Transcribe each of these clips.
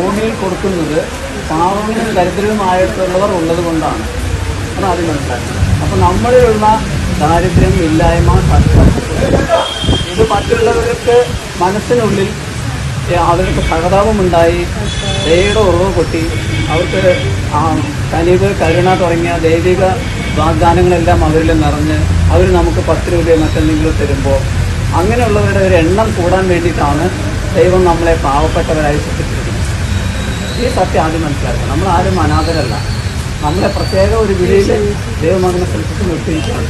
ഭൂമിയിൽ കൊടുക്കുന്നത് പാവങ്ങളും ദരിദ്രവുമായിട്ടുള്ളവർ ഉള്ളത് കൊണ്ടാണ്. അത് ആദ്യം മനസ്സിലാക്കുന്നത്. അപ്പോൾ നമ്മളിലുള്ള ദാരിദ്ര്യം ഇല്ലായ്മ ഇത് മറ്റുള്ളവർക്ക് മനസ്സിനുള്ളിൽ അവർക്ക് സഹതാപമുണ്ടായി ദയയുടെ ഉറവ് പൊട്ടി അവർക്ക് കനിവ് കരുണ തുടങ്ങിയ ദൈവിക വാഗ്ദാനങ്ങളെല്ലാം അവരിൽ നിറഞ്ഞ് അവർ നമുക്ക് പത്ത് രൂപയോ മറ്റെന്തെങ്കിലും തരുമ്പോൾ അങ്ങനെയുള്ളവരുടെ ഒരു എണ്ണം കൂടാൻ വേണ്ടിയിട്ടാണ് ദൈവം നമ്മളെ പാവപ്പെട്ടവരായി സൃഷ്ടിച്ചിരിക്കുന്നത് ഈ സത്യം ആദ്യം മനസ്സിലാക്കുക നമ്മൾ ആരും അനാഥരല്ല. നമ്മളെ പ്രത്യേക ഒരു വിളിയിൽ ദൈവം സൃഷ്ടിച്ച് നിർത്തിയിരിക്കുകയാണ്.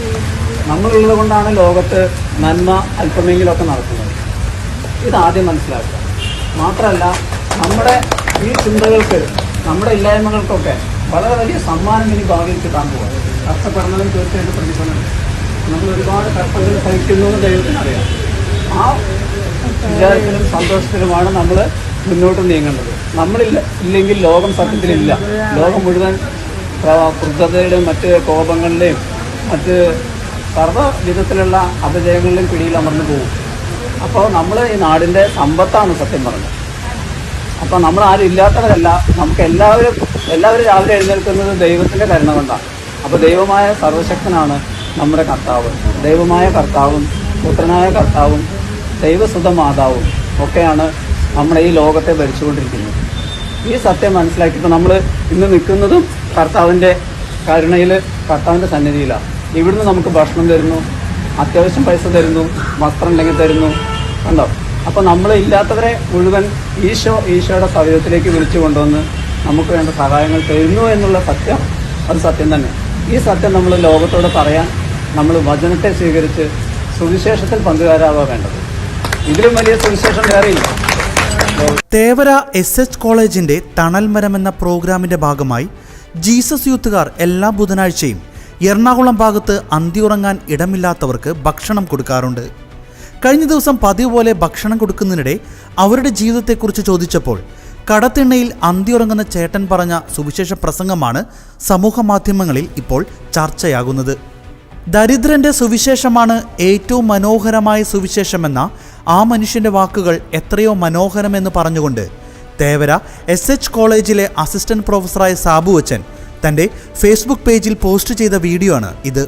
നമ്മളുള്ളത് കൊണ്ടാണ് ലോകത്ത് നന്മ അല്പമെങ്കിലുമൊക്കെ നടക്കുന്നത്. ഇതാദ്യം മനസ്സിലാക്കുക. മാത്രമല്ല നമ്മുടെ ഈ ചിന്തകൾക്ക് നമ്മുടെ ഇല്ലായ്മകൾക്കൊക്കെ വളരെ വലിയ സമ്മാനം ഇനി ഭാവിയിൽ കിട്ടാൻ പോവാം കഷ്ടപ്പെടുന്നതും തീർച്ചയായിട്ടും പ്രതിഫലം നമ്മൾ ഒരുപാട് കഷ്ടതകൾ സഹിക്കുന്നു എന്ന് ദൈവത്തിനറിയാം ആ വിചാരത്തിലും സന്തോഷത്തിലുമാണ് നമ്മൾ മുന്നോട്ട് നീങ്ങേണ്ടത്. നമ്മളില്ല ഇല്ലെങ്കിൽ ലോകം സത്യത്തിലില്ല. ലോകം മുഴുവൻ ക്രുദ്ധതയുടെയും മറ്റ് കോപങ്ങളുടെയും മറ്റ് സർവ വിധത്തിലുള്ള അപജയങ്ങളിലും പിടിയിൽ അമർന്നു പോകും. അപ്പോൾ നമ്മൾ ഈ നാടിന്റെ സമ്പത്താണ് സത്യം പറഞ്ഞത്. അപ്പോൾ നമ്മൾ ആരും ഇല്ലാത്തവരല്ല. നമുക്ക് എല്ലാവരും എല്ലാവരും രാവിലെ എഴുന്നേൽക്കുന്നത് ദൈവത്തിന്റെ കരുണ കൊണ്ടാണ്. അപ്പോൾ ദൈവമായ സർവശക്തനാണ് നമ്മുടെ കർത്താവ്. ദൈവമായ കർത്താവും പുത്രനായ കർത്താവും ദൈവസുത മാതാവും ഒക്കെയാണ് നമ്മുടെ ഈ ലോകത്തെ ഭരിച്ചുകൊണ്ടിരിക്കുന്നത്. ഈ സത്യം മനസ്സിലാക്കിയിട്ട് നമ്മൾ ഇന്ന് നിൽക്കുന്നതും കർത്താവിന്റെ കരുണയിൽ കർത്താവിന്റെ സന്നിധിയിലാണ് ഇവിടുന്ന് നമുക്ക് ഭക്ഷണം തരുന്നു അത്യാവശ്യം പൈസ തരുന്നു വസ്ത്രം ഉണ്ടെങ്കിൽ തരുന്നു കണ്ടോ? അപ്പോൾ നമ്മൾ ഇല്ലാത്തവരെ മുഴുവൻ ഈശോ ഈശോയുടെ സവിധത്തിലേക്ക് വിളിച്ചു കൊണ്ടുവന്ന് നമുക്ക് വേണ്ട സഹായങ്ങൾ തരുന്നു എന്നുള്ള സത്യം അത് സത്യം തന്നെ. ഈ സത്യം നമ്മൾ ലോകത്തോട് പറയാൻ നമ്മൾ വചനത്തെ സ്വീകരിച്ച് സുവിശേഷത്തിൽ പങ്കുകാരാവുക വേണ്ടത്. ഇതിലും വലിയ സുവിശേഷം വേറെയില്ല. തേവര എസ് എച്ച് കോളേജിന്റെ തണൽമരം എന്ന പ്രോഗ്രാമിന്റെ ഭാഗമായി ജീസസ് യൂത്തുകാർ എല്ലാ ബുധനാഴ്ചയും എറണാകുളം ഭാഗത്ത് അന്തിയുറങ്ങാൻ ഇടമില്ലാത്തവർക്ക് ഭക്ഷണം കൊടുക്കാറുണ്ട്. കഴിഞ്ഞ ദിവസം പതിവ് പോലെ ഭക്ഷണം കൊടുക്കുന്നതിനിടെ അവരുടെ ജീവിതത്തെക്കുറിച്ച് ചോദിച്ചപ്പോൾ കടത്തിണ്ണയിൽ അന്തിയുറങ്ങുന്ന ചേട്ടൻ പറഞ്ഞ സുവിശേഷ പ്രസംഗമാണ് സമൂഹ മാധ്യമങ്ങളിൽ ഇപ്പോൾ ചർച്ചയാകുന്നത്. ദരിദ്രന്റെ സുവിശേഷമാണ് ഏറ്റവും മനോഹരമായ സുവിശേഷമെന്ന ആ മനുഷ്യന്റെ വാക്കുകൾ എത്രയോ മനോഹരമെന്ന് പറഞ്ഞുകൊണ്ട് തേവര എസ് എച്ച് കോളേജിലെ അസിസ്റ്റന്റ് പ്രൊഫസറായ സാബു അച്ചൻ തന്റെ ഫേസ്ബുക്ക് പേജിൽ പോസ്റ്റ് ചെയ്ത വീഡിയോ ആണ് ഇത്.